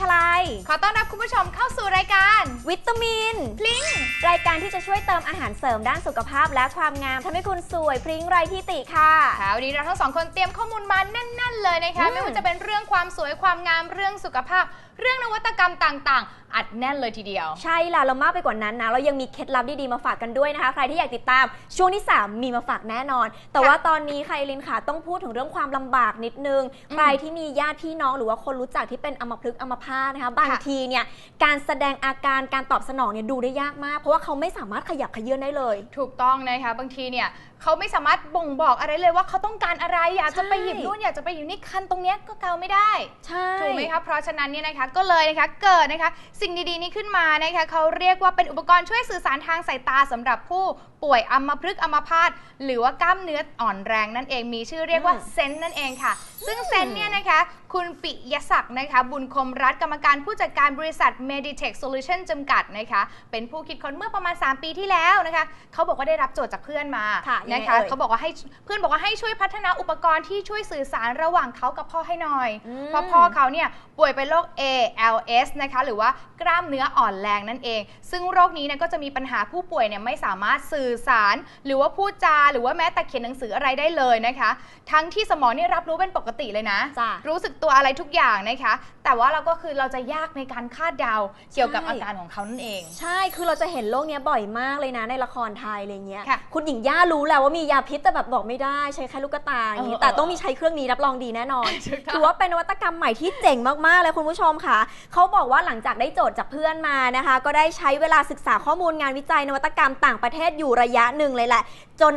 ชลายขอต้อนรับคุณผู้ชมเข้าสู่รายการ วิตามินพลิงรายการที่จะช่วยเติมอาหารเสริมด้านสุขภาพและความงามทำให้คุณสวยพริ้งไรที่ติค่ะค่ะวันนี้เราทั้งสองคนเตรียมข้อมูลมาแน่น ๆ เลยนะคะอืมไม่ว่าจะเป็นเรื่องความสวยความงามเรื่องสุขภาพ เรื่องนวัตกรรมต่างๆ อัดแน่นเลยทีเดียว ใช่ล่ะเรามากไปกว่านั้นนะเรายังมีเคล็ดลับดีๆมาฝากกันด้วยนะคะใครที่อยากติดตามช่วงที่ 3 มีมาฝากแน่นอน แต่ว่าตอนนี้ค่ะเอลินค่ะต้องพูดถึงเรื่องความลำบากนิดนึงอืมใครที่มีญาติพี่น้องหรือว่าคนรู้จักที่เป็นอัมพฤกษ์อัมพาตนะคะบางค่ะทีเนี่ยการแสดงอาการการการตอบสนองเนี่ยดูได้ยากมาก เพราะว่าเขาไม่สามารถขยับขยื่นได้เลย ถูกต้องนะคะบางทีเนี่ย เขาไม่สามารถบ่งบอกอะไรเลยว่าเขาต้องการอะไรอยากจะไปหยิบใช่นู่นอยากจะไปอยู่นี่คันตรงเนี้ยก็เกาไม่ได้ใช่ถูกไหมคะเพราะฉะนั้นเนี่ยนะคะก็เลยนะคะเกิดนะคะสิ่งดีๆนี้ขึ้นมานะคะเขาเรียกว่าเป็นอุปกรณ์ช่วยสื่อสารทางสายตาสำหรับผู้ป่วยอัมพฤกษ์อัมพาตหรือว่ากล้ามเนื้ออ่อนแรงนั่นเองมีชื่อเรียกว่าอืมเซนนั่นเองค่ะ ซึ่งเซนเนี่ยนะคะ คุณปิยศักดิ์นะคะ บุญคมรัฐกรรมการผู้จัดการบริษัท Meditech Solution จำกัดนะคะ เป็นผู้คิดค้นเมื่อประมาณ 3 ปีที่แล้วนะคะ เขาบอกว่าได้รับโจทย์จากเพื่อนมาค่ะยังไงนะคะเอ่ยเขาบอกว่าให้เพื่อนบอกว่าให้ช่วยพัฒนาอุปกรณ์ที่ช่วยสื่อสารระหว่างเขากับพ่อให้หน่อยอืมเพราะพ่อเขาเนี่ยป่วยเป็นโรค ALS นะคะหรือว่ากล้ามเนื้ออ่อนแรงนั่นเอง ซึ่งโรคนี้เนี่ยก็จะมีปัญหาผู้ป่วยเนี่ยไม่สามารถสื่อสาร หรือว่าพูดจาหรือว่าแม้แต่เขียนหนังสืออะไรได้เลยนะคะ ทั้งที่สมองเนี่ยรับรู้เป็นปกติเลยนะจ้ะรู้สึกตัวอะไรทุกอย่างนะคะ แต่ว่าเราก็คือเราจะยากในการคาดเดาเกี่ยวกับใช่อาการของเขานั่นเอง ใช่คือเราจะเห็นโรคเนี้ยบ่อยมากเลยนะในละครไทยอะไรเงี้ยค่ะคุณหญิงย่ารู้แล้วว่ามียาพิษแต่แบบบอกไม่ได้ใช้แค่ลูกตาอย่างนี้เออแต่เออต้องมีใช้เครื่องนี้รับรองดีแน่นอนถูกต้องถือว่าเป็นนวัตกรรมใหม่ที่เจ๋งมากๆเลยคุณผู้ชมค่ะ เขาบอกว่าหลังจากได้โจทย์จากเพื่อนมานะคะ ก็ได้ใช้เวลาศึกษาข้อมูลงานวิจัยนวัตกรรมต่างประเทศอยู่ระยะหนึ่งเลยแหละ จน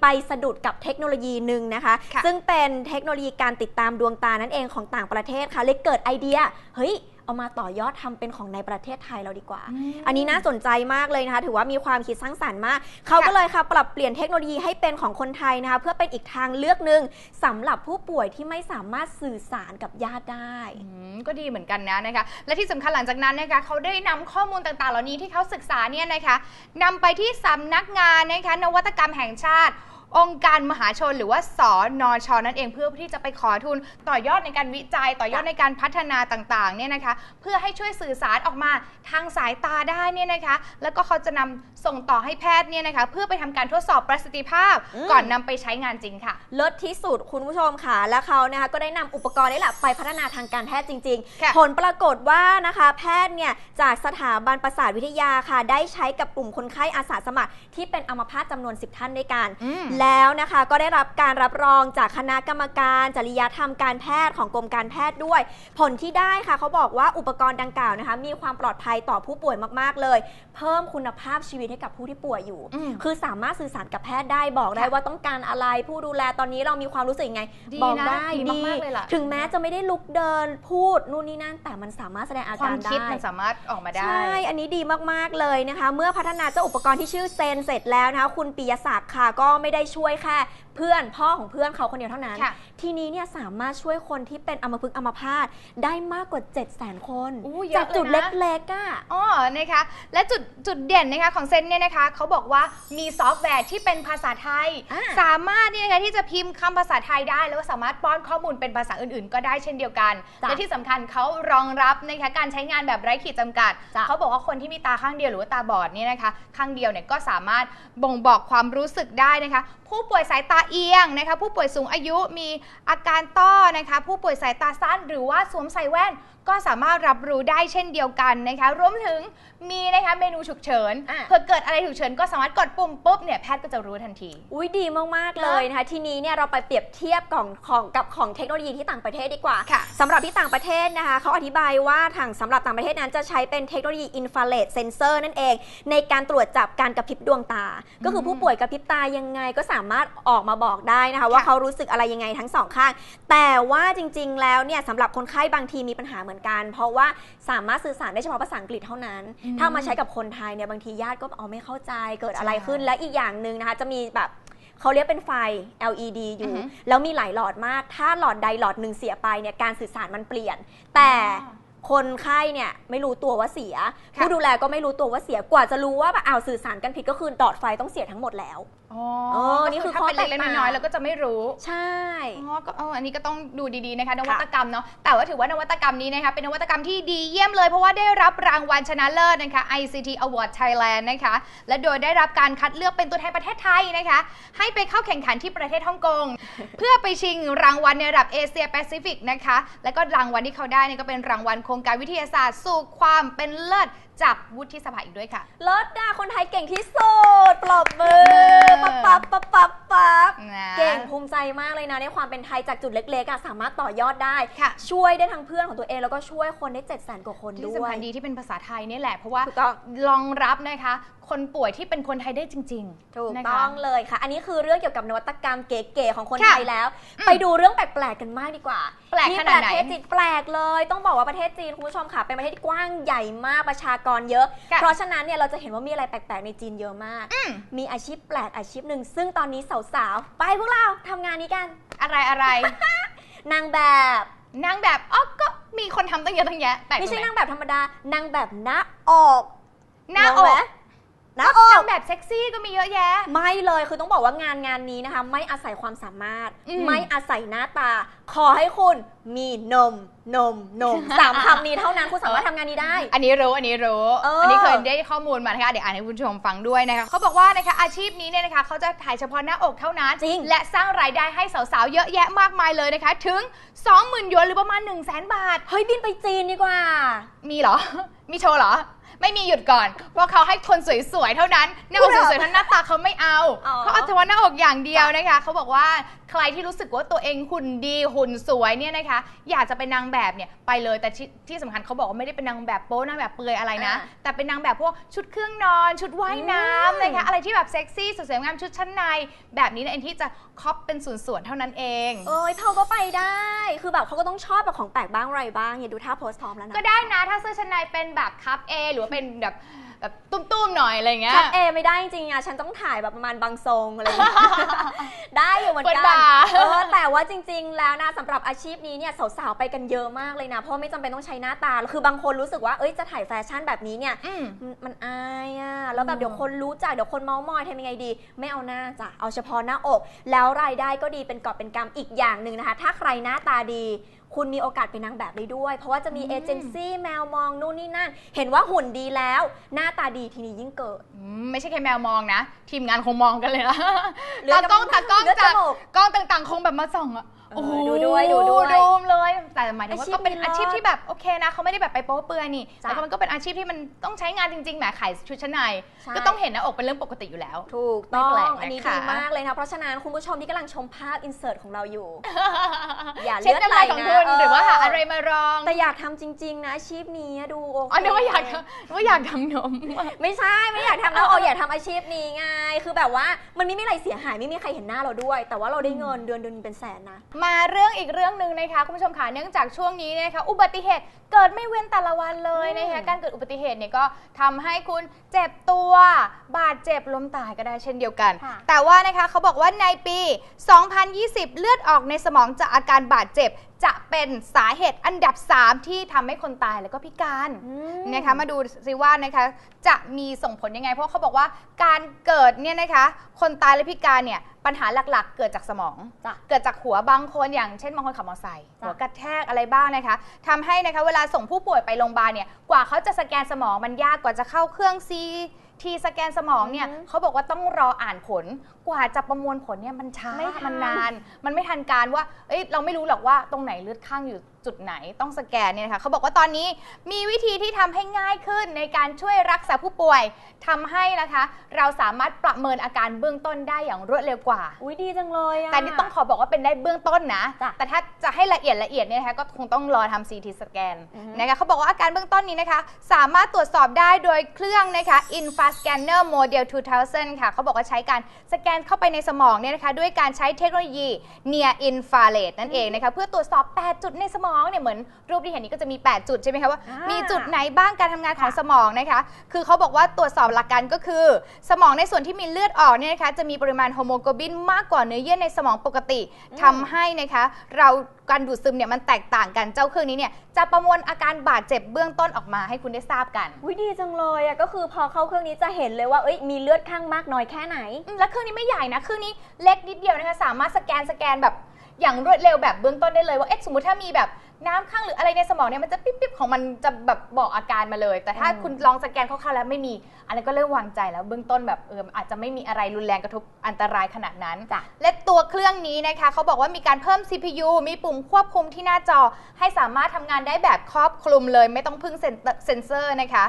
ไปสะดุดกับเทคโนโลยีหนึ่งนะคะค่ะซึ่งเป็นเทคโนโลยีการติดตามดวงตานั่นเองของต่างประเทศค่ะเลยเกิดไอเดียเฮ้ย เอามาต่อยอดทำเป็นของในประเทศไทยเราดีกว่า อันนี้น่าสนใจมากเลยนะคะถือว่ามีความคิดสร้างสรรค์มาก เขาก็เลยค่ะปรับเปลี่ยนเทคโนโลยีให้เป็นของคนไทยนะคะเพื่อเป็นอีกทางเลือกหนึ่งสำหรับผู้ป่วยที่ไม่สามารถสื่อสารกับญาติได้อืมก็ดีเหมือนกันนะนะคะและที่สำคัญหลังจากนั้นนะคะเขาได้นำข้อมูลต่างๆ เหล่านี้ที่เขาศึกษาเนี่ยนะคะนำไปที่สำนักงานนะคะนวัตกรรมแห่งชาติ องค์การมหาชนหรือว่าสอนอชนั่นเองเพื่อที่จะไปขอทุนต่อยอดในการวิจัย ต่อยอดในการพัฒนาต่างๆเนี่ยนะคะ เพื่อให้ช่วยสื่อสารออกมาทางสายตาได้เนี่ยนะคะ แล้วก็เขาจะนำส่งต่อให้แพทย์เนี่ยนะคะ เพื่อไปทำการทดสอบประสิทธิภาพอืมก่อนนำไปใช้งานจริงค่ะเลิศที่สุดคุณผู้ชมค่ะ และเขานะคะก็ได้นำอุปกรณ์นี่แหละไปพัฒนาทางการแพทย์จริงค่ะๆผลปรากฏว่านะคะ แพทย์เนี่ยจากสถาบันประสาทวิทยาค่ะ ได้ใช้กับกลุ่มคนไข้อาสาสมัครที่เป็นอัมพาตจำนวน 10 ท่านด้วยกันอืมแล้วนะคะ ก็ได้รับการรับรองจากคณะกรรมการจริยธรรมการแพทย์ของกรมการแพทย์ด้วย ผลที่ได้ค่ะเขาบอกว่าอุปกรณ์ดังกล่าวนะคะ มีความปลอดภัยต่อผู้ป่วยมาก ๆ เลย เพิ่มคุณภาพชีวิตให้กับผู้ที่ป่วยอยู่อืมคือสามารถสื่อสารกับแพทย์ได้บอกได้ค่ะว่าต้องการอะไรผู้ดูแลตอนนี้เรามีความรู้สึกยังไงดีบอกนะได้ดีมากๆเลยล่ะถึงแม้จะไม่ได้ลุกเดินพูดนู่นนี่นั่น แต่มันสามารถแสดงอาควาการมได้คิดมันสามารถออกมาได้ใช่อันนี้ดีมากๆเลยนะคะ เมื่อพัฒนาเจ้าอุปกรณ์ที่ชื่อเซนเสร็จแล้วนะคะคุณปิยศักดิ์ค่ะก็ไม่ได้ช่วยแค่เพื่อนพ่อของเพื่อนเขาคนเดียวเท่านั้น ค่ะทีนี้เนี่ยสามารถช่วยคนที่เป็นอัมพฤกษ์อัมพาตได้มากกว่า 7 0 0 0 0 0 คน อู้เยอะจากจุดเลยนะ เล็กๆอะ อ๋อนะคะ และจุดจุดเด่นนะคะของเซนเนี่ยนะคะเขาบอกว่ามีซอฟต์แวร์ที่เป็นภาษาไทย อ่า สามารถเนี่ยนะคะที่จะพิมพ์คำภาษาไทยได้ แล้วก็สามารถป้อนข้อมูลเป็นภาษาอื่นๆ ก็ได้เช่นเดียวกัน จ้ะและที่สำคัญเขารองรับนะคะการใช้งานแบบไร้ขีดจำกัด จ้ะ เขาบอกว่าคนที่มีตาข้างเดียวหรือว่าตาบอดเนี่ยนะคะ ข้างเดียวเนี่ยก็สามารถบ่งบอกความรู้สึกได้นะคะ ผู้ป่วยสายตาเอียงนะคะผู้ป่วยสูงอายุมีอาการต้อนะคะผู้ป่วยสายตาสั้นหรือว่าสวมใส่แว่น ก็สามารถรับรู้ได้เช่นเดียวกันนะคะรวมถึงมีนะคะเมนูฉุกเฉินอะ เผื่อเกิดอะไรฉุกเฉินก็สามารถกดปุ่มปุ๊บเนี่ยแพทย์ก็จะรู้ทันที อุ้ยดีมาก ๆ เลยนะคะ ทีนี้เนี่ยเราไปเปรียบเทียบของของกับของเทคโนโลยีที่ต่างประเทศดีกว่าค่ะสำหรับที่ต่างประเทศนะคะเขาอธิบายว่าทางสำหรับต่างประเทศนั้นจะใช้เป็นเทคโนโลยีอินฟราเรดเซนเซอร์นั่นเอง ในการตรวจจับการกระพริบดวงตา ก็คือผู้ป่วยกระพริบตายังไงก็สามารถออกมาบอกได้นะคะ ว่าค่ะเขารู้สึกอะไรยังไงทั้งสองข้าง แต่ว่าจริง ๆ แล้วเนี่ยสำหรับคนไข้บางทีมีปัญหาเหมือนกัน เพราะว่าสามารถสื่อสารได้เฉพาะภาษาอังกฤษเท่านั้นอืมถ้ามาใช้กับคนไทยเนี่ยบางทีญาติก็เอาไม่เข้าใจเกิดอะไรใช่ขึ้นและอีกอย่างหนึ่งนะคะจะมีแบบเขาเรียกเป็นไฟ LED ออืยู่อฮึแล้วมีหลายหลอดมาก ถ้าหลอดใดหลอดหนึ่งเสียไปเนี่ยการสื่อสารมันเปลี่ยน แต่อ๋อคนไข้เนี่ยไม่รู้ตัวว่าเสียค่ะผู้ดูแลก็ไม่รู้ตัวว่าเสียกว่าจะรู้ว่าแบบอ้าวสื่อสารกันผิดก็คือดอดไฟต้องเสียทั้งหมดแล้ว อ๋อเออนี่คือถ้าข้อเป็นเล็กแตกๆต่าง น้อยๆเราก็จะไม่รู้ ใช่ อ๋อก็เอออันนี้ก็ต้องดูดีๆนะคะนวัตกรรมเนาะแต่ว่าถือว่านวัตกรรมนี้นะคะเป็นนวัตกรรมที่ดีเยี่ยมเลยเพราะว่าได้รับรางวัลชนะเลิศนะคะ ICT Award Thailand นะคะและโดยได้รับการคัดเลือกเป็นตัวแทนประเทศไทยนะคะ ให้ไปเข้าแข่งขันที่ประเทศฮ่องกง เพื่อไปชิงรางวัลในระดับเอเชียแปซิฟิกนะคะ แล้วก็รางวัลที่เขาได้เนี่ยก็เป็นรางวัลโครงการวิทยาศาสตร์สู่ความเป็นเลิศ จากวุฒิสภาอีกด้วยค่ะ เลิศด่าคนไทยเก่งที่สุดปรบมือปรปั๊บบมือปั๊บปั๊บปั๊บปั๊บนะเก่งภูมิใจมากเลยนะในความเป็นไทยจากจุดเล็กๆอะสามารถต่อยอดได้ ค่ะ ช่วยได้ทั้งเพื่อนของตัวเองแล้วก็ช่วยคนได้7 0 0 0 0กว่าคนที่ด้วสำย คัญดีที่เป็นภาษาไทยนี่แหละ เพราะว่าถูกต้องรองรับนะคะ คนป่วยที่เป็นคนไทยได้จริงๆถูกนะคะ ต้องเลยค่ะ อันนี้คือเรื่องเกี่ยวกับนวัตกรรมเก๋ๆของคนค่ะไทยแล้ว อืมไปดูเรื่องแปลกๆกันมากดีกว่าแปลกที่ขนาดไหนประเทศจีนแปลกเลย ต้องบอกว่าประเทศจีนคุณผู้ชมค่ะ เป็นประเทศที่กว้างใหญ่มากประชากรเยอะ ค่ะเพราะฉะนั้นเนี่ยเราจะเห็นว่ามีอะไรแปลกๆในจีนเยอะมาก อืม มีอาชีพแปลกอาชีพหนึ่งซึ่งตอนนี้สาวๆ ไปพวกเราทำงานนี้กัน อะไรอะไร นางแบบนางแบบอ๋อก็มีคนทำตั้งเยอะตั้งแยะแปลกไม่ใช่ตรงหนางแบบธรรมดา นางแบบหน้าออก หน้าลองไหมก หน้าออนากงแบบเซ็กซี่ก็มีเยอะแยะ ไม่เลยคือต้องบอกว่างานงานนี้นะคะ ไม่อาศัยความสามารถ อืมไม่อาศัยหน้าตา ขอให้คุณมีนมนมนมสามคำนี้เท่านั้นคุณสามารถทำงานนี้ได้ อันนี้รู้อันนี้รู้เอออัอั นนี้เคยได้ข้อมูลมานะคะเดี๋ยวอ่านให้คุณผู้ชมฟังด้วยนะคะเขาบอกว่านะคะอาชีพนี้เนี่ยนะคะเขาจะถ่ายเฉพาะหน้าอกเท่านั้น จริง และสร้างรายได้ให้สาวๆ เยอะแยะมากมายเลยนะคะ ถึง 20,000หยวนหรือประมาณ 1 0 0 0 0แบาท เฮ้ยบินไปจีนดีกว่า มีเหรอ มีโชว์เหรอ ไม่มีหยุดก่อน เพราะเขาให้คนสวยๆ เท่านั้นหน้าอกสวยๆเท่านั้นหน้าตาเขาไม่เอา อ๋อ เขาเอาเฉพาะหน้าอกอย่างเดียวนะคะ เขาบอกว่า ใครที่รู้สึกว่าตัวเองหุ่นดีหุ่นสวยเนี่ยนะคะ อยากจะเป็นนางแบบเนี่ยไปเลยแต่ที่ที่สำคัญเขาบอกว่าไม่ได้เป็นนางแบบโป๊นางแบบเปลือยอะไรนะแต่เป็นนางแบบพวกชุดเครื่องนอน ชุดว่ายน้ำนะคะอะไรที่แบบเซ็กซี่สวยๆงามชุดชั้นใน แบบนี้เนี่ยเองที่จะครอปเป็นส่วนๆเท่านั้นเอง เอ้ยเขาก็ไปได้ คือแบบเขาก็ต้องชอบแบบของแปลกบ้างอะไรบ้าง อย่าดูท่าโพสพร้อมแล้วนะ ก็ได้นะถ้าเสื้อชั้นในเป็นแบบคัพเอหรือว่าเป็นแบบ แบบตุ้มๆหน่อยอะไรอย่างเงี้ย คัดเอไม่ได้จริงๆอะฉันต้องถ่ายแบบประมาณบางทรงอะไรอย่างเงี้ย ได้อยู่เหมือนเปิกัดนบาร์เออแต่ว่าจริง ๆ แล้วนะสำหรับอาชีพนี้เนี่ยสาวๆไปกันเยอะมากเลยนะเพราะไม่จำเป็นต้องใช้หน้าตาคือบางคนรู้สึกว่าเอ้ยจะถ่ายแฟชั่นแบบนี้เนี่ย อืม มันมันอายอะแล้วแบอืบมเดี๋ยวคนรู้จักเดี๋ยวคนเมาส์มอยทำยังไงดี ไม่เอาหน้าจ้ะเอาเฉพาะหน้าอก แล้วรายได้ก็ดีเป็นกอบเป็นกำอีกอย่างหนึ่งนะคะ ถ้าใครหน้าตาดี คุณมีโอกาสเป็นนางแบบได้ด้วย เพราะว่าจะมีอืมเอเจนซี่แมวมองนู่นนี่นั่น เห็นว่าหุ่นดีแล้ว หน้าตาดีทีนี้ยิ่งเกิด อืมไม่ใช่แค่แมวมองนะ ทีมงานคงมองกันเลยนะเลือดตากล้องจมูกตากล้องเลือดจากจมูก กล้องต่างๆ คงแบบมาส่องอะ เออโอ้โหดูด้วยดูด้วย ดูเลยแต่หมายถึงว่าอาชีพก็เป็นนี้เลิศอาชีพที่แบบโอเคนะเขาไม่ได้แบบไปโป๊เปลือยนี่จ้ะแต่ก็มันก็เป็นอาชีพที่มันต้องใช้งานจริงๆแหมขายชุดชั้นในใช่ ก็ต้องเห็นหน้าอกเป็นเรื่องปกติอยู่แล้ว ถูกต้องไม่แปลกอันนี้นะคะดีมากเลยนะ เพราะฉะนั้นคุณผู้ชมที่กำลังชมภาพอินเสิร์ตของเราอยู่ อย่าเช็ดเลือดน้ำไหลลายของนะคุณเออหรือว่าหาอะไรมารองแต่อยากทำจริง ๆ นะอาชีพนี้อะดูโอเคอ๋อนึกว่าอยากทำนึกว่าอยากทำนม ไม่ใช่ไม่อยากทำแล้วเอาอยากทำอาชีพนี้ไงคือแบบว่ามันไม่มีอะไรเสียหายไม่มีใครเห็นหน้าเราด้วย แต่ว่าเราได้เงินเดือนเดือนเป็นแสนนะมาเรื่องอีกเรื่องหนึ่งนะคะคุณผู้ชมค่ะเนื่องจากช่วงนี้นะคะอุบัติเหตุเกิดไม่เว้นแต่ละวันเลยนะคะอืมการเกิดอุบัติเหตุเนี่ยก็ทำให้คุณเจ็บตัว บาดเจ็บล้มตายก็ได้เช่นเดียวกันค่ะแต่ว่านะคะเขาบอกว่าในปี 2020 เลือดออกในสมองจากอาการบาดเจ็บ จะเป็นสาเหตุอันดับ 3 ที่ทำให้คนตายแล้วก็พิการอืมนะคะมาดูซิว่านะคะจะมีส่งผลยังไง เพราะเขาบอกว่าการเกิดเนี่ยนะคะคนตายและพิการเนี่ยปัญหาหลักๆ เกิดจากสมอง จ้ะ เกิดจากหัวบางคนอย่างเช่นบางคนขับมอเตอร์ไซค์จ้ะ หัวกระแทกอะไรบ้างนะคะทำให้นะคะเวลาส่งผู้ป่วยไปโรงพยาบาลเนี่ยกว่าเขาจะสแกนสมองมันยากกว่าจะเข้าเครื่องซี ทีสแกนสมองเนี่ยอือฮึเขาบอกว่าต้องรออ่านผลกว่าจะประมวลผลเนี่ยมันช้าไม่ทัน มันนาน มันไม่ทันการว่าเอ้ยเราไม่รู้หรอกว่าตรงไหนเลือดข้างอยู่จุดไหนต้องสแกนเนี่ยนะคะเขาบอกว่าตอนนี้มีวิธีที่ทำให้ง่ายขึ้นในการช่วยรักษาผู้ป่วยทำให้นะคะ เราสามารถประเมินอาการเบื้องต้นได้อย่างรวดเร็วกว่า อุ้ยดีจังเลยอะ แต่นี่ต้องขอบอกว่าเป็นได้เบื้องต้นนะ จ้ะแต่ถ้าจะให้ละเอียดละเอียดเนี่ยนะคะก็คงต้องรอทำ CT สแกนอือฮึ นะคะเขาบอกว่าอาการเบื้องต้นนี้นะคะ สามารถตรวจสอบได้โดยเครื่องนะคะ Infrascanner Model 2000 ค่ะเขาบอกว่าใช้การสแกนเข้าไปในสมองเนี่ยนะคะ ด้วยการใช้เทคโนโลยี Near Infrared นั่นเองนะคะ เพื่อตรวจสอบ 8 จุดในสมองเนี่ยเหมือนรูปที่เห็นนี้ก็จะมี 8 จุดใช่ไหมคะว่าอ่ามีมีจุดไหนบ้างการทำงานของค่ะสมองนะคะ คือเขาบอกว่าตรวจสอบหลักการก็คือ สมองในส่วนที่มีเลือดออกเนี่ยนะคะจะมีปริมาณโฮโมโกลบินมากกว่าเนื้อเยื่อในสมองปกติอืมทำให้นะคะเราการดูดซึมเนี่ยมันแตกต่างกันเจ้าเครื่องนี้เนี่ยจะประมวลอาการบาดเจ็บเบื้องต้นออกมาให้คุณได้ทราบกันวิดีจังเลยอะก็คือพอเข้าเครื่องนี้จะเห็นเลยว่าเอ้ยมีเลือดข้างมากน้อยแค่ไหนอืมแล้วเครื่องนี้ไม่ใหญ่นะเครื่องนี้เล็กนิดเดียวนะคะสามารถสแกนสแกนแบบ อย่างรวดเร็วแบบเบื้องต้นได้เลยว่าเอ๊ะสมมติถ้ามีแบบน้ำข้างหรืออะไรในสมองเนี่ยมันจะปิ๊บปิ๊บของมันจะแบบบอกอาการมาเลย แต่ถ้าอืมคุณลองสแกนคร่าวๆแล้วไม่มีอันนั้นก็เริ่มวางใจแล้วเบื้องต้นแบบเอออาจจะไม่มีอะไรรุนแรงกระทบอันตรายขนาดนั้นจ้ะและตัวเครื่องนี้นะคะเขาบอกว่ามีการเพิ่ม CPU มีปุ่มควบคุมที่หน้าจอ ให้สามารถทำงานได้แบบครอบคลุมเลย ไม่ต้องพึ่งเซ็นเซ็นเซอร์นะคะ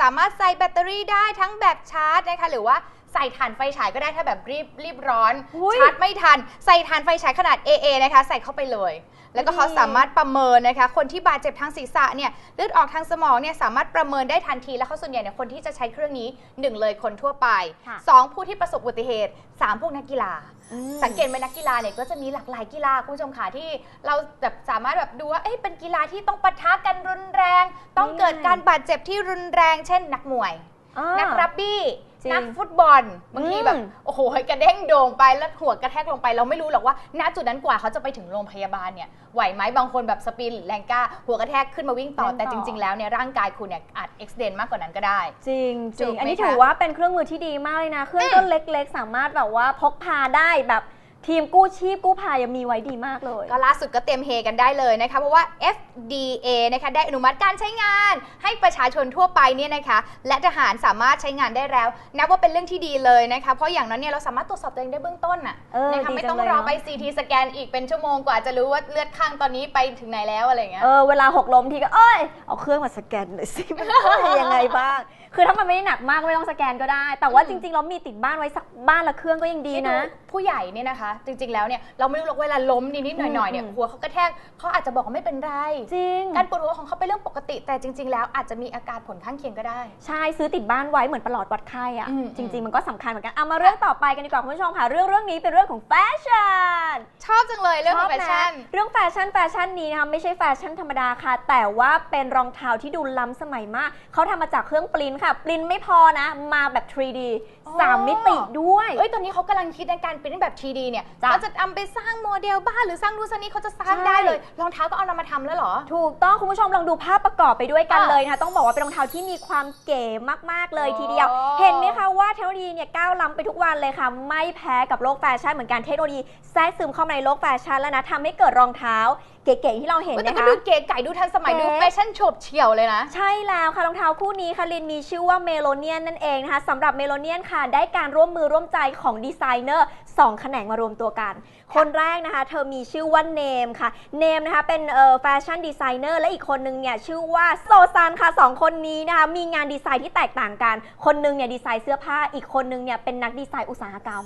สามารถใส่แบตเตอรี่ได้ทั้งแบบชาร์จนะคะหรือว่า ใส่ถ่านไฟฉายก็ได้ถ้าแบบรีบรีบร้อนอุ๊ย ชาร์จไม่ทัน ใส่ถ่านไฟฉายขนาด AA นะคะ ใส่เข้าไปเลย แล้วก็เขาดีสามารถประเมินนะคะ คนที่บาดเจ็บทางศีรษะเนี่ยเลือดออกทางสมองเนี่ยสามารถประเมินได้ทันที แล้วเขาส่วนใหญ่เนี่ยคนที่จะใช้เครื่องนี้หนึ่งเลยคนทั่วไปค่ะ สองผู้ที่ประสบอุบัติเหตุสามพวกนักกีฬา อืม สังเกตไหมนักกีฬาเนี่ยก็จะมีหลากหลายกีฬาคุณผู้ชมค่ะที่เราแบบสามารถแบบดูว่าเอ๊ะเป็นกีฬาที่ต้องปะทะกันรุนแรง ต้องเกิดการบาดเจ็บที่รุนแรง เช่นนักมวยอ่า นักรักบี้จริงนักฟุตบอลบางทีแบบอืม โอ้โหกระเด้งโด่งไปแล้วหัวกระแทกลงไป เราไม่รู้หรอกว่าณจุดนั้นกว่าเขาจะไปถึงโรงพยาบาลเนี่ยไหวไหมบางคนแบบสปีนหรือแรงกล้า หัวกระแทกขึ้นมาวิ่งต่อวิ่งต่อแต่จริง ๆ แล้วเนี่ยร่างกายคุณเนี่ยอาจเอ็กซ์เดนมากกว่านั้นก็ได้ จริงจริถูงกไหมอันนี้คะถือว่าเป็นเครื่องมือที่ดีมากเลยนะ เครื่องก็เล็กๆ สามารถแบบว่าพกพาได้แบบ ทีมกู้ชีพกู้ภัยยังมีไว้ดีมากเลย ก็ล่าสุดก็เตรียมเฮกันได้เลยนะคะ เพราะว่า FDA นะคะได้อนุมัติการใช้งาน ให้ประชาชนทั่วไปเนี่ยนะคะ และทหารสามารถใช้งานได้แล้ว นับว่าเป็นเรื่องที่ดีเลยนะคะ เพราะอย่างนั้นเนี่ยเราสามารถตรวจสอบตัวเองได้เบื้องต้นน่ะเออนะคะดีไม่จังต้องเลยรอเนอะ ไป CT สแกนอีกเป็นชั่วโมงกว่าจะรู้ว่าเลือดข้างตอนนี้ไปถึงไหนแล้วอะไรอย่างเงี้ย เออเวลาหกล้มทีก็เอ้ย เอาเครื่องมาสแกนหน่อยสิมันเป็นยังไงบ้าง คือถ้ามันไม่ได้หนักมากก็ไม่ต้องสแกนก็ได้ แต่ว่าอืมจริง ๆ เรามีติดบ้านไว้สักบ้านละเครื่องก็ยังดีนะคิดูผู้ใหญ่เนี่ยนะคะ จริง ๆ แล้วเนี่ยเราไม่รู้หรอกเวลาล้มนิดๆหน่อยๆเนี่ยอืมหัวเขากระแทกเขาอาจจะบอกว่าไม่เป็นไรจริง การปวดหัวของเขาเป็นเรื่องปกติ แต่จริง ๆ แล้วอาจจะมีอาการผลข้างเคียงก็ได้ ใช่ซื้อติดบ้านไว้เหมือนประหลอดวัดไข้อะอืมจริง ๆ มันก็สำคัญเหมือนกันเอามาเรื่องต่อไปกันดีกว่าคุณผู้ชมค่ะเรื่องเรื่องนี้เป็นเรื่องของแฟชั่นชอบจังเลยเรื่องชอบแฟชั่นะเรื่องแฟชั่นแฟชั่นนี้นะคะไม่ใช่แฟชั่นธรรมดาค่ะ แต่ว่าเป็นรองเท้าที่ดูล้ำสมัยมากเขาทำมาจากเครื่องปริ้นท์ค่ะ ปริ้นท์ไม่พอนะ มาแบบ 3D อ๋อสามมิติด้วย เอ้ย ตอนนี้เขากำลังคิดในการปริ้นแบบ 3D เนี่ยจ้ะเขาจะเอาไปสร้างโมเดลบ้านหรือสร้างนู่นสร้างนี่เขาจะสร้างใช่ ได้เลย รองเท้าก็เอานำมาทำแล้วเหรอ ถูกต้องคุณผู้ชมลองดูภาพประกอบไปด้วยกันอะเลยนะคะต้องบอกว่าเป็นรองเท้าที่มีความเก๋มากๆเลยโอ้ทีเดียวเห็นไหมคะว่าเทคโนโลยีเนี่ยก้าวล้ำไปทุกวันเลยค่ะ ไม่แพ้กับโลกแฟชั่นเหมือนกันเทคโนโลยีแทรกซึมเข้ามาในโลกแฟชั่นแล้วนะทำให้เกิดรองเท้า เก๋ๆที่เราเห็นเว้ยแต่นะก็คะ ดูเก๋ไก่ดูทันสมัยเก๋ ดูแฟชั่นโฉบเฉี่ยวเลยนะ ใช่แล้วค่ะรองเท้าคู่นี้ค่ะลินมีชื่อว่าเมโลเนียนนั่นเองนะคะสำหรับเมโลเนียนค่ะ ได้การร่วมมือร่วมใจของดีไซเนอร์สองแขนงมารวมตัวกันคนแรกนะคะ เธอมีชื่อว่าเนมค่ะ เนมนะคะเป็นเอ่อแฟชั่นดีไซเนอร์และอีกคนนึงเนี่ยชื่อว่าโซซานค่ะสองคนนี้นะคะมีงานดีไซน์ที่แตกต่างกัน คนนึงเนี่ยดีไซน์เสื้อผ้า อีกคนนึงเนี่ยเป็นนักดีไซน์อุตสาหกรรม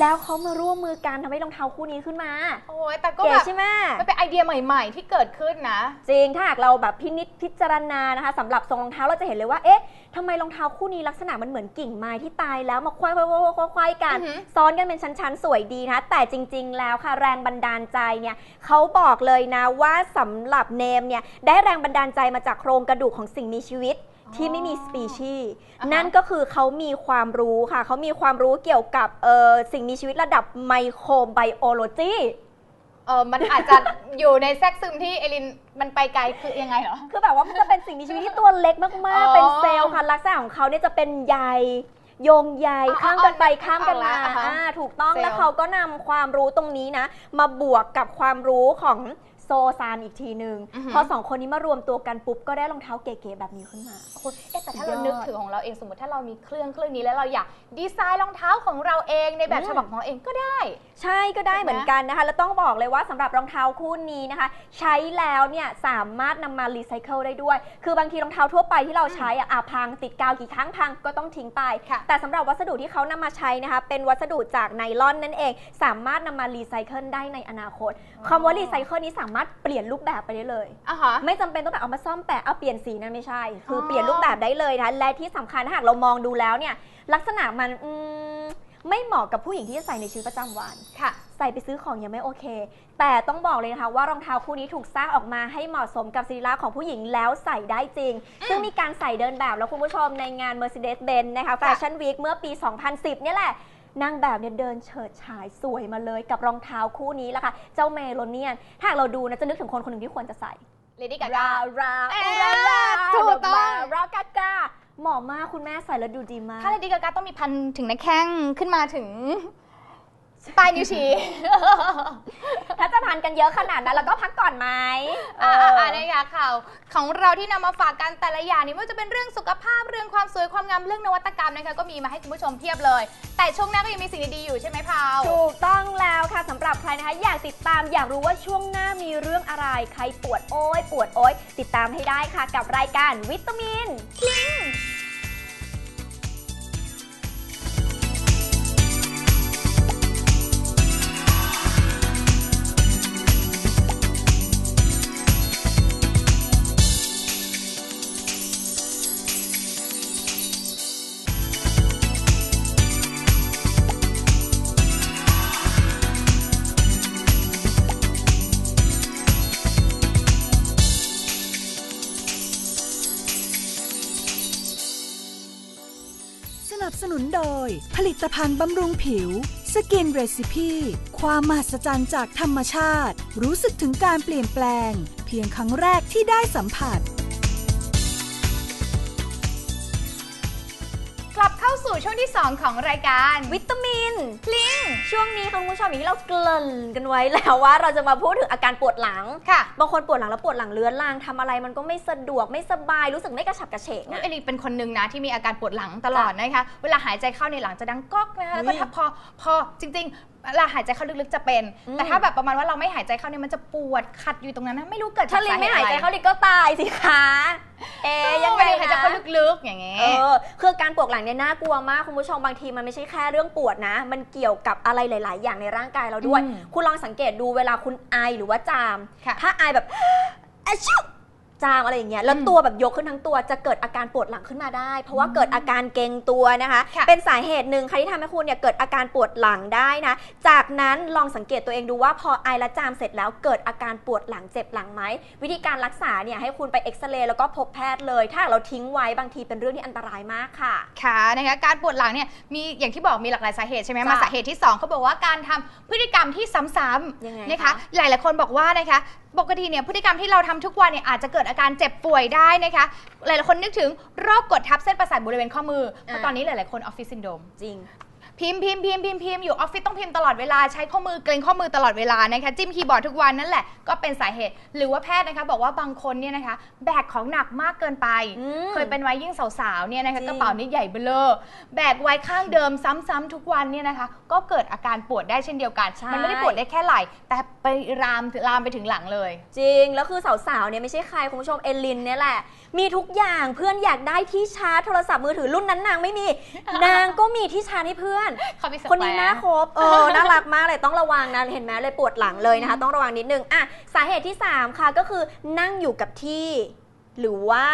แล้วเขามาร่วมมือกันทำให้รองเท้าคู่นี้ขึ้นมา โอ้ยแต่ก็เก๋แบบใช่ไหมมันเป็นไอเดียใหม่ ๆ ที่เกิดขึ้นนะ จริงถ้าหากเราแบบพินิจพิจารณานะคะสำหรับทรงรองเท้าเราจะเห็นเลยว่าเอ๊ะ ทำไมรองเท้าคู่นี้ลักษณะมันเหมือนกิ่งไม้ที่ตายแล้วมาควายควายควายควายควายกัน อือหือ ซ้อนกันเป็นชั้นๆ สวยดีนะคะแต่จริงๆ แล้วค่ะแรงบันดาลใจเนี่ยเขาบอกเลยนะว่าสำหรับเนมเนี่ยได้แรงบันดาลใจมาจากโครงกระดูกของสิ่งมีชีวิตที่ไม่มีสปีชีส์อ่าฮะ นั่นก็คือเขามีความรู้ค่ะเขามีความรู้เกี่ยวกับเอ่อสิ่งมีชีวิตระดับไมโครไบโอโลจี เออมันอาจจะอยู่ในแทรกซึมที่เอลินมันไปไกลคือยังไงเหรอ คือแบบว่ามันจะเป็นสิ่งมีชีวิตที่ตัวเล็กมากอ๋อๆเป็นเซลล์ค่ะลักษณะของเขาเนี่ยจะเป็นใยโยงใยอ๋อข้ามกันไปอ๋อข้ามกันมานึกออกแล้วอ่าฮะอ่าถูกต้องเซลล์แล้วเขาก็นำความรู้ตรงนี้นะ มาบวกกับความรู้ของ โซซานอีกทีหนึ่งอือหือ พอสองคนนี้มารวมตัวกันปุ๊บ ก็ได้รองเท้าเก๋ๆแบบนี้ขึ้นมา คุณเอ๊ะแต่ถ้าเราสุดยอดนึกถึงของเราเองสมมติถ้าเรามีเครื่องเครื่องนี้แล้วเราอยากดีไซน์รองเท้าของเราเองในแบบอืม ฉบับของเราเองก็ได้ ใช่ก็ได้เหมือนกันนะคะ แล้วต้องบอกเลยว่าสำหรับรองเท้าคู่นี้นะคะ ใช้แล้วเนี่ยสามารถนำมารีไซเคิลได้ด้วย คือบางทีรองเท้าทั่วไปที่เราใช้อะอะพังติดกาวกี่ครั้งพังก็ต้องทิ้งไป ค่ะแต่สำหรับวัสดุที่เขานำมาใช้นะคะ เป็นวัสดุจากไนลอนนั่นเอง สามารถนำมารีไซเคิลได้ในอนาคตคำว่ารีไซเคิลนี้สามารถเปลี่ยนรูปแบบไปได้เลย อะฮะ ไม่จำเป็นต้องแบบเอามาซ่อมแปะเอาเปลี่ยนสีนั่นไม่ใช่ คือออ เปลี่ยนรูปแบบได้เลยนะและที่สำคัญถ้าหากเรามองดูแล้วเนี่ย ลักษณะมันอืมไม่เหมาะกับผู้หญิงที่จะใส่ในชีวิตประจำวัน ค่ะ ใส่ไปซื้อของยังไม่โอเค แต่ต้องบอกเลยนะคะว่ารองเท้าคู่นี้ถูกสร้างออกมาให้เหมาะสมกับสรีระของผู้หญิงแล้วใส่ได้จริง ซึ่งมีการใส่เดินแบบแล้วคุณผู้ชมในงาน Mercedes-Benz นะคะ Fashion Week เมื่อปี 2010 เนี่ยแหละ นางแบบเนี่ยเดินเฉิดฉายสวยมาเลยกับรองเท้าคู่นี้ละค่ะ เจ้าเมโลเนียน ถ้าหากเราดูนะจะนึกถึงคนคนหนึ่งที่ควรจะใส่เลดี้การาราราเอ๊ะราราถูกต้องรากากาเหมาะมากคุณแม่ใส่แล้วดูดีมาก ถ้าเลดี้กาต้องมีพันถึงหน้าแข้งขึ้นมาถึง ปลายนิ้วชี้ ถ้าจะทานกันเยอะขนาดนั้นแล้วก็พักก่อนไหมอ่าเออ อ่านะคะข่าวของเราที่นำมาฝากกันแต่ละอย่างนี้ไม่ว่าจะเป็นเรื่องสุขภาพเรื่องความสวยความงามเรื่องนวัตกรรมนะคะก็มีมาให้คุณผู้ชมเพียบเลย แต่ช่วงหน้าก็ยังมีสิ่งดีๆอยู่ใช่ไหมพาว ถูกต้องแล้วค่ะสำหรับใครนะคะ อยากติดตามอยากรู้ว่าช่วงหน้ามีเรื่องอะไร ใครปวดโอ้ยปวดโอ้ยติดตามให้ได้ค่ะกับรายการวิตามินพลิง ผลิตภัณฑ์บำรุงผิว สกินเรซิปีความมหัศจรรย์จากธรรมชาติ รู้สึกถึงการเปลี่ยนแปลง เพียงครั้งแรกที่ได้สัมผัส สู่ช่วงที่ 2 ของรายการวิตามินพลิงช่วงนี้ค่ะคุณผู้ชมอย่างที่เราเกริ่นกันไว้แล้วว่าเราจะมาพูดถึงอาการปวดหลังค่ะ บางคนปวดหลังแล้วปวดหลังเรื้อนรางทำอะไรมันก็ไม่สะดวกไม่สบายรู้สึกไม่กระฉับกระเฉงอุ๊ยอะเอลีเป็นคนหนึ่งนะที่มีอาการปวดหลังตลอดนะคะเวลาหายใจเข้าในหลังจะดังก๊อกนะคะแล้วก็อุ๊ยถ้าพอพอจริง ๆ เวลาหายใจเข้าลึกๆจะเป็นอืมแต่ถ้าแบบประมาณว่าเราไม่หายใจเข้าเนี่ยมันจะปวดขัดอยู่ตรงนั้นนะไม่รู้เกิดจาถ้ากลินสาเหไม่ตุหายอะไรใจเข้าลินก็ตายสิคะเอ๊ยยังไงหายใจนะ เข้าลึกๆอย่างเงี้เอยอคือการปวดหลังเนี่ยน่ากลัวมากคุณผู้ชมบางทีมันไม่ใช่แค่เรื่องปวดนะ มันเกี่ยวกับอะไรหลาย ๆ อย่างในร่างกายเราด้วย อืมคุณลองสังเกตดูเวลาคุณไอหรือว่าจาม ค่ะถ้าไอแบบ อะชิว จามอะไรอย่างเงี้ยแล้วอืมตัวแบบยกขึ้นทั้งตัวจะเกิดอาการปวดหลังขึ้นมาได้ เพราะว่าเกิดอาการเกร็งตัวนะคะค่ะเป็นสาเหตุหนึ่งค่ะที่ทำให้คุณเนี่ยเกิดอาการปวดหลังได้นะจากนั้นลองสังเกตตัวเองดูว่าพอไอและจามเสร็จแล้วเกิดอาการปวดหลังเจ็บหลังไหมวิธีการรักษาเนี่ยให้คุณไปเอ็กซเรย์แล้วก็พบแพทย์เลย ถ้าเราทิ้งไว้บางทีเป็นเรื่องที่อันตรายมากค่ะค่ะนะคะการปวดหลังเนี่ยมีอย่างที่บอกมีหลากหลายสาเหตุใช่ไหมจ้ะมาสาเหตุที่2เขาบอกว่าการทำพฤติกรรมที่ซ้ำยังไงๆนะคะคะ หลายๆคนบอกว่านะคะ ปกติเนี่ยพฤติกรรมที่เราทำทุกวันเนี่ยอาจจะเกิดอาการเจ็บป่วยได้นะคะ หลายๆคนนึกถึงโรคกดทับเส้นประสาทบริเวณข้อมือเพราะตอนนี้หลายๆคนออฟฟิศซินโดรมจริง พิมพ์พิมพ์พิมพ์พิมพ์พิมพ์อยู่ออฟฟิศต้องพิมพ์ตลอดเวลาใช้ข้อมือเกรงข้อมือตลอดเวลานะคะจิ้มคีย์บอร์ดทุกวันนั่นแหละก็เป็นสาเหตุ หรือว่าแพทย์นะคะบอกว่าบางคนเนี่ยนะคะแบกของหนักมากเกินไป อืมเคยเป็นไว้ยิ่งสาวๆเนี่ยนะคะจริง กระเป๋านี่ใหญ่เบ้อเลอแบกไว้ข้างเดิมซ้ำๆทุกวันเนี่ยนะคะ ก็เกิดอาการปวดได้เช่นเดียวกันใช่มันไม่ได้ปวดได้แค่ไหล่แต่ไปรามลามไปถึงหลังเลย จริง แล้วคือสาวๆ เนี่ยไม่ใช่ใครคุณผู้ชมเอลินเนี่ยแหละ มีทุกอย่างเพื่อนอยากได้ที่ชาร์จโทรศัพท์มือถือรุ่นนั้นนางไม่มี นางก็มีที่ชาร์จให้เพื่อนเขามีสคนนี้แปรน่าคบเออน่ารักมากเลยต้องระวังนะเห็นไหมเลยปวดหลังเลยนะคะ ต้องระวังนิดนึงอะสาเหตุที่ 3 ค่ะก็คือนั่งอยู่กับที่หรือว่า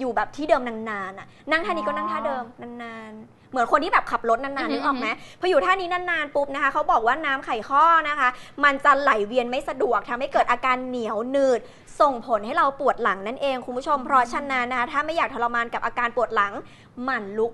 อยู่แบบที่เดิมนานๆอะนั่งท่านี้ก็นั่งท่าเดิมนานๆ เหมือนคนที่แบบขับรถนานๆนึกออกไหมพออยู่ท่านี้นานๆปุ๊บนะคะเขาบอกว่าน้ำไขข้อนะคะ มันจะไหลเวียนไม่สะดวกทำให้เกิดอาการเหนียวหนืด ส่งผลให้เราปวดหลังนั่นเองคุณผู้ชมเพราะฉะนั้นนะคะถ้าไม่อยากทรมานกับอาการปวดหลังหมั่นลุก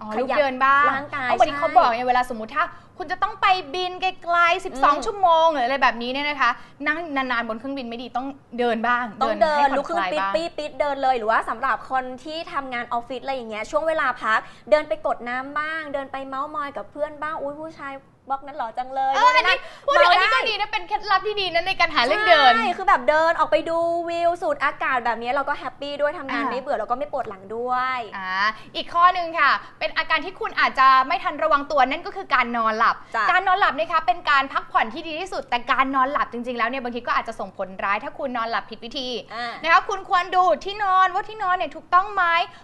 อ๋อขยับลุกเดินบ้างร่างกายเอาวันนี้ใช่เขาบอกเนี่ยเวลาสมมติถ้า คุณจะต้องไปบินไกลๆอืม12 ชั่วโมงหรืออะไรแบบนี้เนี่ยนะคะ นั่งนานๆบนเครื่องบินไม่ดีต้องเดินบ้างต้องเดินให้ผ่อลุกขึ้นคลายปิดบ้างปีดปิดเดินเลยหรือว่าสำหรับคนที่ทำงานออฟฟิศอะไรอย่างเงี้ยช่วงเวลาพัก เดินไปกดน้ำบ้าง เดินไปเมาส์มอยกับเพื่อนบ้างอุ้ยผู้ชาย บล็อกนั้นหล่อจังเลยเอออันนี้พูดถึงอันนี้ก็เมาได้ดีนะเป็นเคล็ดลับที่ดีนะในการหาเรื่องเดินใช่คือแบบเดินออกไปดูวิวสูดอากาศแบบนี้เราก็แฮปปี้ด้วยทำงานอ่าไม่เบื่อแล้วก็ไม่ปวดหลังด้วยอ่าอีกข้อหนึ่งค่ะ เป็นอาการที่คุณอาจจะไม่ทันระวังตัวนั่นก็คือการนอนหลับจ้ะการนอนหลับนะคะเป็นการพักผ่อนที่ดีที่สุด แต่การนอนหลับจริงๆแล้วเนี่ยบางทีก็อาจจะส่งผลร้ายถ้าคุณนอนหลับผิดวิธีอ่านะคะคุณควรดูที่นอนว่าที่นอนเนี่ยถูกต้องไหม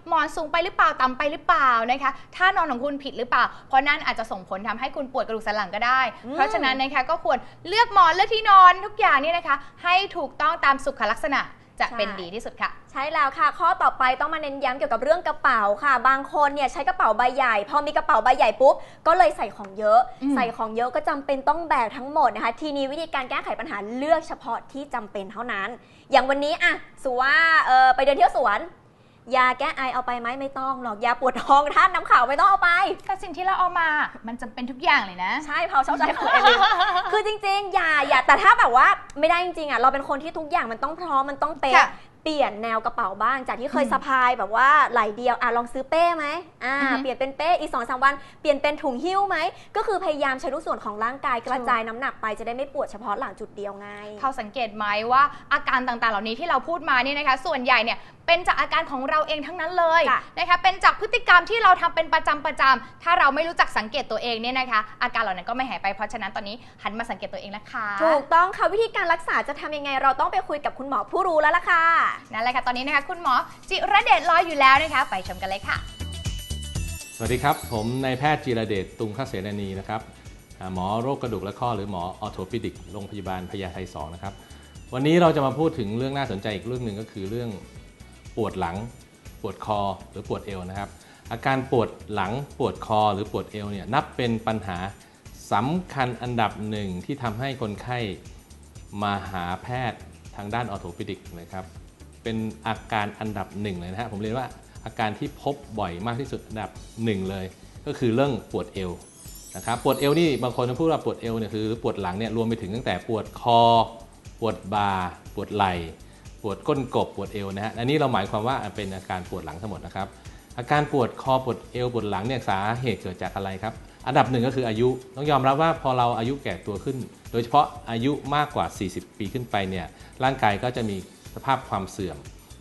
หมอนสูงไปหรือเปล่าต่ำไปหรือเปล่านะคะถ้านอนของคุณผิดหรือเปล่า เพราะนั่นอาจจะส่งผลทำให้คุณปวดกระดูกสันหลังก็ได้อืมเพราะฉะนั้นนะคะก็ควรเลือกหมอนเลือกที่นอนทุกอย่างเนี่ยนะคะ ให้ถูกต้องตามสุขลักษณะจะเป็นดีที่สุดค่ะ ใช่แล้วค่ะ ข้อต่อไปต้องมาเน้นย้ำเกี่ยวกับเรื่องกระเป๋าค่ะ บางคนเนี่ยใช้กระเป๋าใบใหญ่ พอมีกระเป๋าใบใหญ่ปุ๊บ ก็เลยใส่ของเยอะอืมใส่ของเยอะก็จำเป็นต้องแบกทั้งหมดนะคะ ทีนี้วิธีการแก้ไขปัญหาเลือกเฉพาะที่จำเป็นเท่านั้น อย่างวันนี้อะสุว่าเออไปเดินเที่ยวสวน ยาแก้ไอเอาไปไหมไม่ต้องหรอกยาปวดท้องท่านน้ำขาวไม่ต้องเอาไป แต่สิ่งที่เราเอามา มันจำเป็นทุกอย่างเลยนะ ใช่เผาเช่าใจเผาเอลินคือจริงๆอย่าอย่าแต่ถ้าแบบว่าไม่ได้จริงๆอะเราเป็นคนที่ทุกอย่างมันต้องพร้อมมันต้องเป๊ะ ค่ะ เปลี่ยนแนวกระเป๋าบ้าง จากที่เคยอืมสะพายแบบว่าไหลเดียวอะลองซื้อเป้ไหมอ่าอือฮึเปลี่ยนเป็นเป้อีกสองสามวันเปลี่ยนเป็นถุงหิ้วไหมก็คือพยายามใช้ทุกส่วนของร่างกายกระจายน้ำหนักไปจะได้ไม่ปวดเฉพาะหลังจุดเดียวไง เขาสังเกตไหมว่าอาการต่างๆ เหล่านี้ที่เราพูดมาเนี่ยนะคะ ส่วนใหญ่เนี่ยเป็นจากอาการของเราเองทั้งนั้นเลยจ้ะ นะคะ เป็นจากพฤติกรรมที่เราทำเป็นประจำประจำๆถ้าเราไม่รู้จักสังเกตตัวเองเนี่ยนะคะ อาการเหล่านั้นก็ไม่หายไปเพราะฉะนั้นตอนนี้หันมาสังเกตตัวเองนะคะ ถูกต้องค่ะวิธีการรักษาจะทำยังไง เราต้องไปคุยกับคุณหมอผู้รู้แล้วล่ะค่ะนั่นแหละค่ะ ตอนนี้นะคะคุณหมอจิระเดชรออยู่แล้วนะคะ ไปชมกันเลยค่ะ สวัสดีครับ ผมนายแพทย์จิระเดชตุงคเสนานีนะครับหมอโรคกระดูกและข้อหรือหมอออโทปิดิกโรงพยาบาลพญาไท2นะครับ วันนี้เราจะมาพูดถึงเรื่องน่าสนใจอีกเรื่องหนึ่งก็คือเรื่องปวดหลัง ปวดคอหรือปวดเอวนะครับ อาการปวดหลังปวดคอหรือปวดเอวเนี่ยนับเป็นปัญหาสำคัญอันดับหนึ่งที่ทำให้คนไข้มาหาแพทย์ทางด้านออโทปิดิกนะครับ เป็นอาการอันดับหนึ่งเลยนะฮะผมเรียนว่าอาการที่พบบ่อยมากที่สุดอันดับหนึ่งเลย ก็คือเรื่องปวดเอวนะครับปวดเอวนี่บางคนจะพูดว่าปวดเอวเนี่ยคือปวดหลังเนี่ยรวมไปถึงตั้งแต่ปวดคอ ปวดบ่าปวดไหล่ปวดก้นกบปวดเอวนะฮะอันนี้เราหมายความว่าเป็นอาการปวดหลังทั้งหมดนะครับอาการปวดคอปวดเอวปวดหลังเนี่ยสาเหตุเกิดจากอะไรครับ อันดับหนึ่งก็คืออายุต้องยอมรับว่าพอเราอายุแก่ตัวขึ้น โดยเฉพาะอายุมากกว่า 40 ปีขึ้นไปเนี่ยร่างกายก็จะมี สภาพความเสื่อม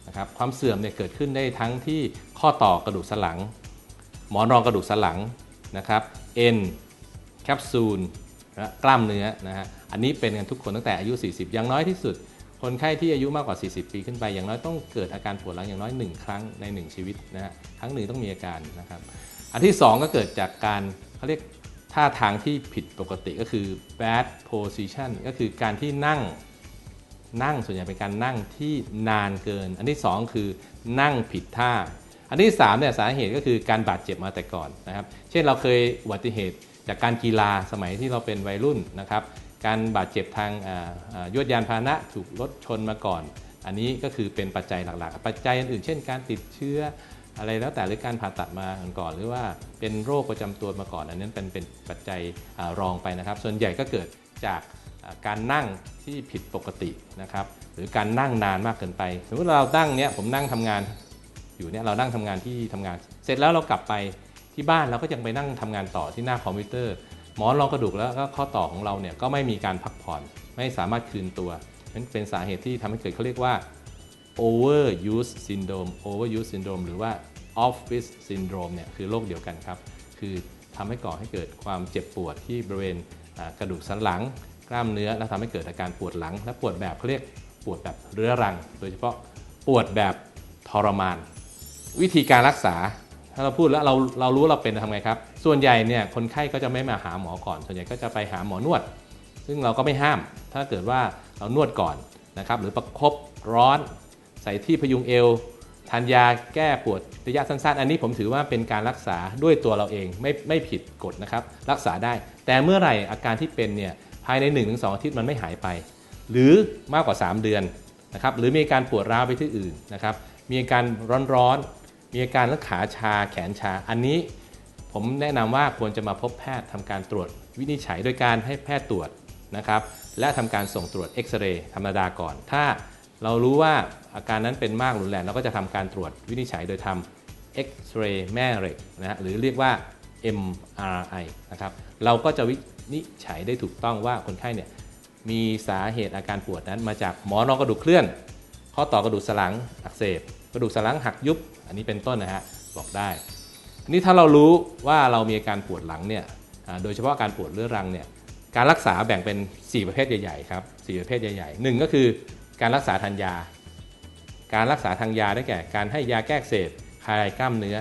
นะครับความเสื่อมเนี่ยเกิดขึ้นได้ทั้งที่ข้อต่อกระดูกสันหลัง หมอนรองกระดูกสันหลังนะครับเอ็นแคปซูลและกล้ามเนื้อนะฮะอันนี้เป็นกันทุกคนตั้งแต่อายุ 40 อย่างน้อยที่สุด คนไข้ที่อายุมากกว่า 40 ปีขึ้นไป อย่างน้อยต้องเกิดอาการปวดหลังอย่างน้อย 1 ครั้งใน 1 ชีวิตนะฮะครั้งหนึ่งต้องมีอาการนะครับอันที่ 2 ก็เกิดจากการเขาเรียกท่าทางที่ผิดปกติก็คือ bad position ก็คือการที่นั่ง นั่งส่วนใหญ่เป็นการนั่งที่นานเกิน อันที่ 2 คือนั่งผิดท่า อันที่3เนี่ยสาเหตุก็คือการบาดเจ็บมาแต่ก่อนนะครับ เช่นเราเคยอุบัติเหตุจากการกีฬาสมัยที่เราเป็นวัยรุ่นนะครับ การบาดเจ็บทางยวดยานพาหนะถูกรถชนมาก่อน อันนี้ก็คือเป็นปัจจัยหลักๆ ปัจจัยอื่น เช่น การติดเชื้ออะไรแล้วแต่หรือการผ่าตัดมาก่อนหรือว่าเป็นโรคประจำตัวมาก่อน อันนั้นเป็นเป็นปัจจัยอรองไปนะครับ ส่วนใหญ่ก็เกิดจาก การนั่งที่ผิดปกตินะครับหรือการนั่งนานมากเกินไป สมมติเราตั้งเนี้ยผมนั่งทำงานอยู่เนี่ยเรานั่งทำงานที่ทำงาน เสร็จแล้วเรากลับไปที่บ้านเราก็ยังไปนั่งทำงานต่อที่หน้าคอมพิวเตอร์ หมอนรองกระดูกแล้วก็ข้อต่อของเราเนี่ยก็ไม่มีการพักผ่อนไม่สามารถคืนตัวนั่นเป็นสาเหตุที่ทำให้เกิดเขาเรียกว่า overuse syndrome overuse syndrome หรือว่า office syndrome เนี่ยคือโรคเดียวกันครับ คือทำให้ก่อให้เกิดความเจ็บปวดที่บริเวณกระดูกสันหลัง กล้ามเนื้อ แล้วทำให้เกิดอาการปวดหลัง และปวดแบบเขาเรียกปวดแบบเรื้อรัง โดยเฉพาะปวดแบบทรมาน วิธีการรักษาถ้าเราพูดแล้วเราเรารู้เราเป็นทำไงครับ ส่วนใหญ่เนี่ยคนไข้ก็จะไม่มาหาหมอก่อน ส่วนใหญ่ก็จะไปหาหมอนวด ซึ่งเราก็ไม่ห้าม ถ้าเกิดว่าเรานวดก่อนนะครับ หรือประคบร้อน ใส่ที่พยุงเอวทานยาแก้ปวดระยะสั้นๆ อันนี้ผมถือว่าเป็นการรักษาด้วยตัวเราเองไม่ไม่ผิดกฎนะครับ รักษาได้ แต่เมื่อไหร่อาการที่เป็นเนี่ยายใน 1-2 อาทิตย์มันไม่หายไป หรือมากกว่า 3 เดือนนะครับหรือมีอาการปวดร้าวไปที่อื่นนะครับมีอาการร้อนๆ มีอาการลักขาชาแขนชา อันนี้ผมแนะนำว่าควรจะมาพบแพทย์ทำการตรวจวินิจฉัยโดยการให้แพทย์ตรวจนะครับและทำการส่งตรวจเอ็กซเรย์ธรรมดาก่อน ถ้าเรารู้ว่าอาการนั้นเป็นมากรุนแรงเราก็จะทำการตรวจวินิจฉัยโดยทำเอ็กซเรย์แม่เหล็กนะฮะหรือเรียกว่า MRI นะครับเราก็จะวิ นิจฉัยได้ถูกต้องว่าคนไข้เนี่ยมีสาเหตุอาการปวดนั้นมาจากหมอนรองกระดูกเคลื่อน ข้อต่อกระดูกสันหลังอักเสบ กระดูกสันหลังหักยุบ อันนี้เป็นต้นนะฮะบอกได้อนี้ถ้าเรารู้ว่าเรามีอาการปวดหลังเนี่ยโดยเฉพาะการปวดเรื้อรังเนี่ยการรักษาแบ่งเป็น 4 ประเภทใหญ่ๆครับสประเภทใหญ่ๆหนึ่งก็คือการรักษาทางยา การรักษาทางยาได้แก่ การให้ยาแก้อักเสบคลายกล้ามเนื้อ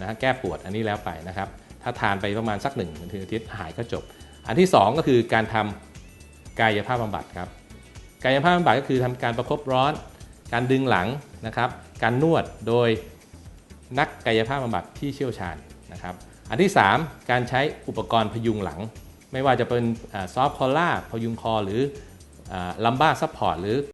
นะแก้ปวดอันนี้แล้วไปนะครับ ถ้าทานไปประมาณสักหนึ่งถึงอาทิตย์หายก็จบ อันที่ 2 ก็คือการทำกายภาพบำบัดครับ กายภาพบำบัดก็คือทำการประคบร้อน การดึงหลังนะครับ การนวดโดยนักกายภาพบำบัดที่เชี่ยวชาญนะครับ อันที่ 3 การใช้อุปกรณ์พยุงหลัง ไม่ว่าจะเป็นซอฟต์คอลล่าพยุงคอหรือลัมบ้าซัพพอร์ตหรือ